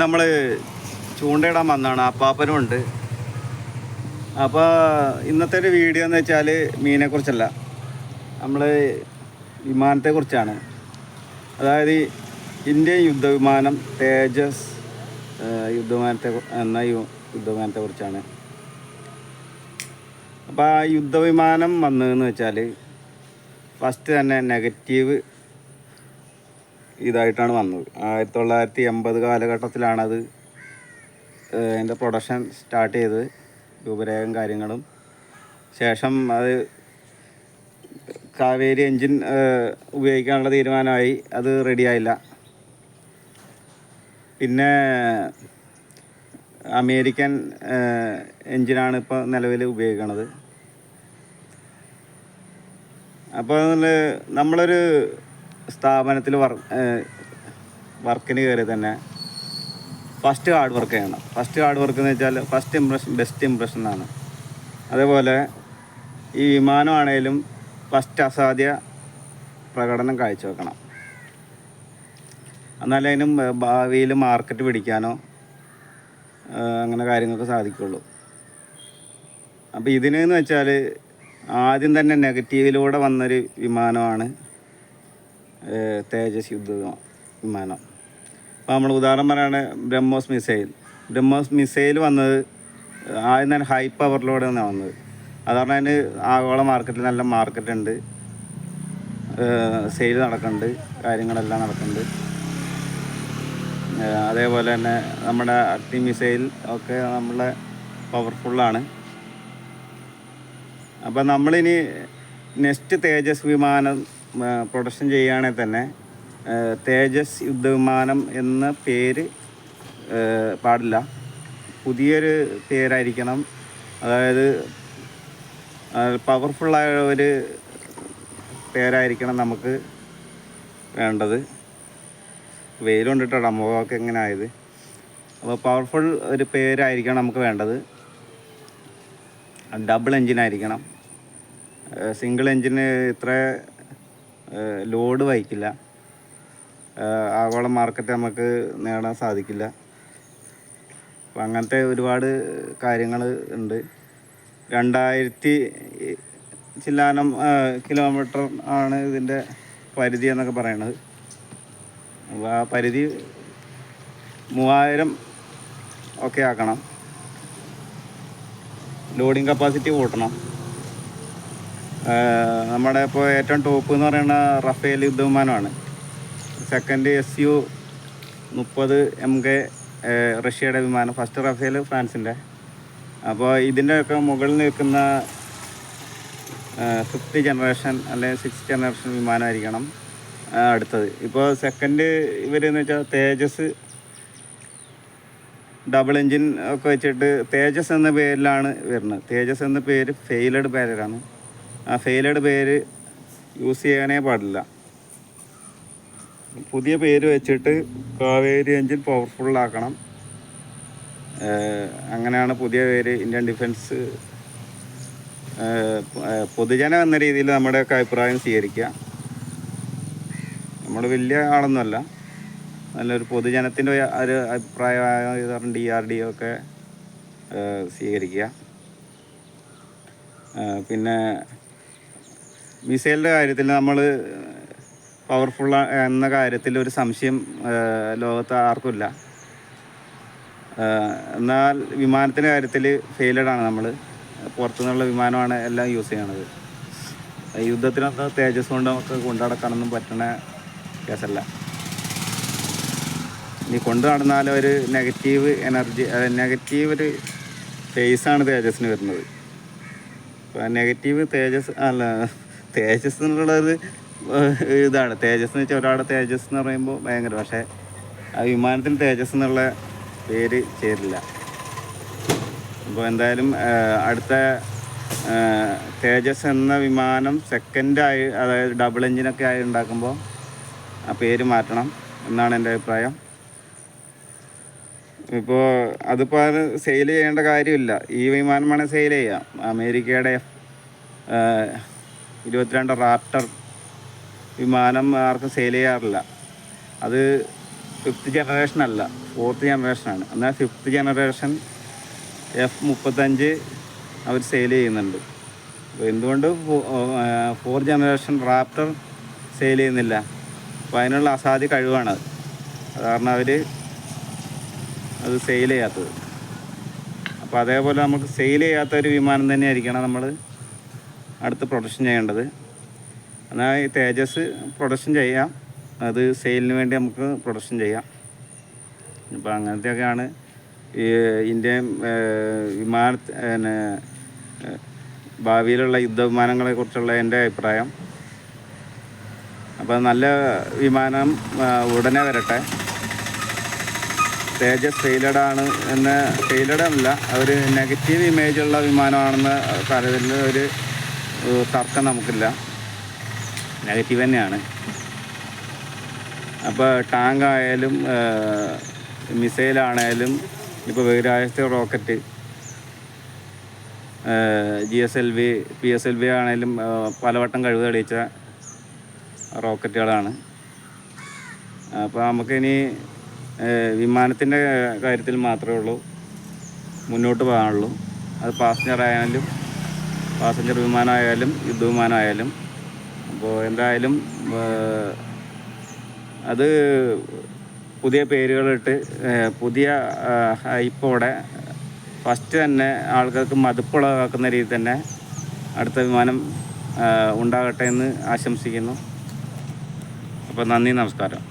നമ്മൾ ചൂണ്ടയിടാൻ വന്നതാണ് അപ്പാപ്പനും ഉണ്ട്. അപ്പോൾ ഇന്നത്തെ ഒരു വീഡിയോ എന്ന് വെച്ചാൽ മീനെക്കുറിച്ചല്ല നമ്മൾ വിമാനത്തെക്കുറിച്ചാണ് അതായത് ഇന്ത്യൻ യുദ്ധവിമാനം തേജസ് യുദ്ധവിമാനത്തെ എന്ന യുദ്ധവിമാനത്തെക്കുറിച്ചാണ് അപ്പോൾ ആ യുദ്ധവിമാനം വന്നതെന്ന് വെച്ചാൽ ഫസ്റ്റ് തന്നെ നെഗറ്റീവ് ഇതായിട്ടാണ് വന്നത്. ആയിരത്തി തൊള്ളായിരത്തി എൺപത് കാലഘട്ടത്തിലാണത് എന്റെ പ്രൊഡക്ഷൻ സ്റ്റാർട്ട് ചെയ്തത്. രൂപരേഖയും കാര്യങ്ങളും. ശേഷം അത് കാവേരി എൻജിൻ ഉപയോഗിക്കാനുള്ള തീരുമാനമായി. അത് റെഡിയായില്ല പിന്നെ അമേരിക്കൻ എൻജിനാണ് ഇപ്പോൾ നിലവിൽ ഉപയോഗിക്കുന്നത് അപ്പോൾ നമ്മളൊരു സ്ഥാപനത്തിൽ വർക്ക് വർക്കിന് കയറി തന്നെ ഫസ്റ്റ് ഹാർഡ് വർക്ക് ചെയ്യണം. ഫസ്റ്റ് ഹാർഡ് വർക്ക് എന്ന് വെച്ചാൽ ഫസ്റ്റ് ഇംപ്രഷൻ ബെസ്റ്റ് ഇംപ്രഷൻ ആണ് അതേപോലെ ഈ വിമാനമാണേലും ഫസ്റ്റ് അസാധ്യ പ്രകടനം കാഴ്ചവെക്കണം. എന്നാലേ അതിനും ഭാവിയിൽ മാർക്കറ്റ് പിടിക്കാനോ അങ്ങനെ കാര്യങ്ങൾക്ക് സാധിക്കുള്ളൂ. അപ്പോൾ ഇതിനെന്ന് വെച്ചാൽ ആദ്യം തന്നെ നെഗറ്റീവിലൂടെ വന്നൊരു വിമാനമാണ് തേജസ് യുദ്ധ വിമാനം. അപ്പോൾ നമ്മൾ ഉദാഹരണം പറയുകയാണ് ബ്രഹ്മോസ് മിസൈൽ. ബ്രഹ്മോസ് മിസൈൽ വന്നത് ആദ്യം തന്നെ ഹൈ പവറിലൂടെ നിന്നാണ് വന്നത്. അത് പറഞ്ഞാൽ അതിന് ആഗോള മാർക്കറ്റിൽ നല്ല മാർക്കറ്റ് ഉണ്ട്. സെയിൽ നടക്കുന്നുണ്ട് കാര്യങ്ങളെല്ലാം നടക്കുന്നുണ്ട് അതേപോലെ തന്നെ നമ്മുടെ അഗ്നി മിസൈൽ ഒക്കെ നമ്മളെ പവർഫുള്ളാണ് അപ്പം നമ്മളിനി നെക്സ്റ്റ് തേജസ് വിമാനം പ്രൊഡക്ഷൻ ചെയ്യുകയാണെങ്കിൽ തന്നെ തേജസ് യുദ്ധവിമാനം എന്ന പേര് പാടില്ല. പുതിയൊരു പേരായിരിക്കണം. അതായത് പവർഫുള്ളായ ഒരു പേരായിരിക്കണം നമുക്ക് വേണ്ടത്. വെയിലുണ്ടിട്ടോ ഡമ്മൊക്കെ എങ്ങനെ ആയത് അപ്പോൾ പവർഫുൾ ഒരു പേരായിരിക്കണം നമുക്ക് വേണ്ടത്. ഡബിൾ എൻജിനായിരിക്കണം സിംഗിൾ എൻജിന് ഇത്ര ലോഡ് വഹിക്കില്ല. ആഗോള മാർക്കറ്റ് നമുക്ക് നേടാൻ സാധിക്കില്ല. അപ്പം അങ്ങനത്തെ ഒരുപാട് കാര്യങ്ങൾ ഉണ്ട്. രണ്ടായിരത്തി ചില്ലാനം കിലോമീറ്റർ ആണ് ഇതിന്റെ പരിധി എന്നൊക്കെ പറയണത്. അപ്പോൾ ആ പരിധി മൂവായിരം ഒക്കെ ആക്കണം. ലോഡിംഗ് കപ്പാസിറ്റി കൂട്ടണം. നമ്മുടെ ഇപ്പോൾ ഏറ്റവും ടോപ്പ് എന്ന് പറയുന്ന റഫേൽ യുദ്ധവിമാനമാണ് സെക്കൻഡ് എസ് യു മുപ്പത് എം കെ റഷ്യയുടെ വിമാനം ഫസ്റ്റ് റഫേൽ ഫ്രാൻസിന്റെ അപ്പോൾ ഇതിന്റെയൊക്കെ മുകളിൽ നിൽക്കുന്ന ഫിഫ്ത്ത് ജനറേഷൻ അല്ലെങ്കിൽ സിക്സ് ജനറേഷൻ വിമാനമായിരിക്കണം അടുത്തത്. ഇപ്പോൾ സെക്കൻഡ് ഇവരെന്ന് വെച്ചാൽ തേജസ് ഡബിൾ എൻജിൻ ഒക്കെ വെച്ചിട്ട് തേജസ് എന്ന പേരിലാണ് വരുന്നത്. തേജസ് എന്ന പേര് ഫെയിലഡ് പേരാണ് ആ ഫെയിലഡ് പേര് യൂസ് ചെയ്യാനേ പാടില്ല. പുതിയ പേര് വെച്ചിട്ട് കാവേരി എഞ്ചിൻ പവർഫുള്ളാക്കണം. അങ്ങനെയാണ് പുതിയ പേര് ഇന്ത്യൻ ഡിഫൻസ് പൊതുജനം എന്ന രീതിയിൽ നമ്മുടെയൊക്കെ അഭിപ്രായം സ്വീകരിക്കുക. നമ്മൾ വലിയ ആളൊന്നുമല്ല. നല്ലൊരു പൊതുജനത്തിന്റെ ഒരു അഭിപ്രായമായ ഡി ആർ ഡി ഒക്കെ സ്വീകരിക്കുക. പിന്നെ മിസൈലിന്റെ കാര്യത്തിൽ നമ്മൾ പവർഫുൾ എന്ന കാര്യത്തിൽ ഒരു സംശയം ലോകത്ത് ആർക്കുമില്ല എന്നാൽ വിമാനത്തിന്റെ കാര്യത്തിൽ ഫെയിലഡാണ് നമ്മൾ പുറത്തുനിന്നുള്ള വിമാനമാണ് എല്ലാം യൂസ് ചെയ്യണത്. യുദ്ധത്തിനൊക്കെ തേജസ് കൊണ്ട് നമുക്ക് കൊണ്ടുനടക്കാനൊന്നും പറ്റണ കേസല്ല. ഇനി കൊണ്ടു നടന്നാൽ ഒരു നെഗറ്റീവ് എനർജി നെഗറ്റീവ് ഒരു ഫേസാണ് തേജസ്സിന് വരുന്നത്. നെഗറ്റീവ് തേജസ് അല്ല തേജസ് എന്നുള്ളത് ഇതാണ്. തേജസ് എന്ന് വെച്ചാൽ ഒരാളുടെ തേജസ് എന്ന് പറയുമ്പോൾ ഭയങ്കര പക്ഷേ ആ വിമാനത്തിന് തേജസ് എന്നുള്ള പേര് ചേരില്ല. അപ്പോൾ എന്തായാലും അടുത്ത തേജസ് എന്ന വിമാനം സെക്കൻഡായി അതായത് ഡബിൾ എഞ്ചിനൊക്കെ ആയി ഉണ്ടാക്കുമ്പോൾ ആ പേര് മാറ്റണം എന്നാണ് എന്റെ അഭിപ്രായം. ഇപ്പോൾ അതിപ്പോൾ അത് സെയിൽ ചെയ്യേണ്ട കാര്യമില്ല. ഈ വിമാനമാണ് സെയിൽ ചെയ്യാം. അമേരിക്കയുടെ ഇരുപത്തിരണ്ട് റാപ്റ്റർ വിമാനം ആർക്കും സെയിൽ ചെയ്യാറില്ല. അത് ഫിഫ്ത്ത് ജനറേഷൻ അല്ല ഫോർത്ത് ജനറേഷനാണ് എന്നാൽ ഫിഫ്ത്ത് ജനറേഷൻ എഫ് മുപ്പത്തഞ്ച് അവർ സെയിൽ ചെയ്യുന്നുണ്ട്. അപ്പോൾ എന്തുകൊണ്ട് ഫോർ ജനറേഷൻ റാപ്റ്റർ സെയിൽ ചെയ്യുന്നില്ല? അപ്പോൾ അതിനുള്ള അസാധ്യ കഴിവാണ് അത്. കാരണം അവർ അത് സെയിൽ ചെയ്യാത്തത്. അപ്പോൾ അതേപോലെ നമുക്ക് സെയിൽ ചെയ്യാത്ത ഒരു വിമാനം തന്നെയായിരിക്കണം നമ്മൾ അടുത്ത് പ്രൊഡക്ഷൻ ചെയ്യേണ്ടത്. എന്നാൽ ഈ തേജസ് പ്രൊഡക്ഷൻ ചെയ്യാം. അത് സെയിലിന് വേണ്ടി നമുക്ക് പ്രൊഡക്ഷൻ ചെയ്യാം. അപ്പോൾ അങ്ങനത്തെയൊക്കെയാണ് ഈ ഇന്ത്യൻ വിമാന ഭാവിയിലുള്ള യുദ്ധവിമാനങ്ങളെ കുറിച്ചുള്ള എന്റെ അഭിപ്രായം. അപ്പോൾ നല്ല വിമാനം ഉടനെ വരട്ടെ. തേജസ് ഫെയിലഡ് ആണ് എന്ന് ഫെയിലഡല്ല അവർ നെഗറ്റീവ് ഇമേജുള്ള വിമാനമാണെന്ന് പലതിൽ ഒരു തർക്കം നമുക്കില്ല. നെഗറ്റീവ് തന്നെയാണ്. അപ്പോൾ ടാങ്ക് ആയാലും മിസൈലാണേലും ഇപ്പോൾ ബഹിരാകാശത്തെ rocket G S L V P S L V ആണേലും പലവട്ടം കഴിവ് തെളിയിച്ച റോക്കറ്റുകളാണ് അപ്പോൾ നമുക്കിനി വിമാനത്തിന്റെ കാര്യത്തിൽ മാത്രമേ ഉള്ളൂ. മുന്നോട്ട് പോകാനുള്ളൂ. അത് പാസഞ്ചർ ആയാലും പാസഞ്ചർ വിമാനമായാലും യുദ്ധവിമാനമായാലും അപ്പോൾ എന്തായാലും അത് പുതിയ പേരുകളിട്ട് പുതിയ ഹൈപ്പോടെ ഫസ്റ്റ് തന്നെ ആൾക്കാർക്ക് മതിപ്പുളവാക്കുന്ന രീതിയിൽ തന്നെ അടുത്ത വിമാനം ഉണ്ടാകട്ടെ എന്ന് ആശംസിക്കുന്നു. അപ്പോൾ നന്ദി നമസ്കാരം.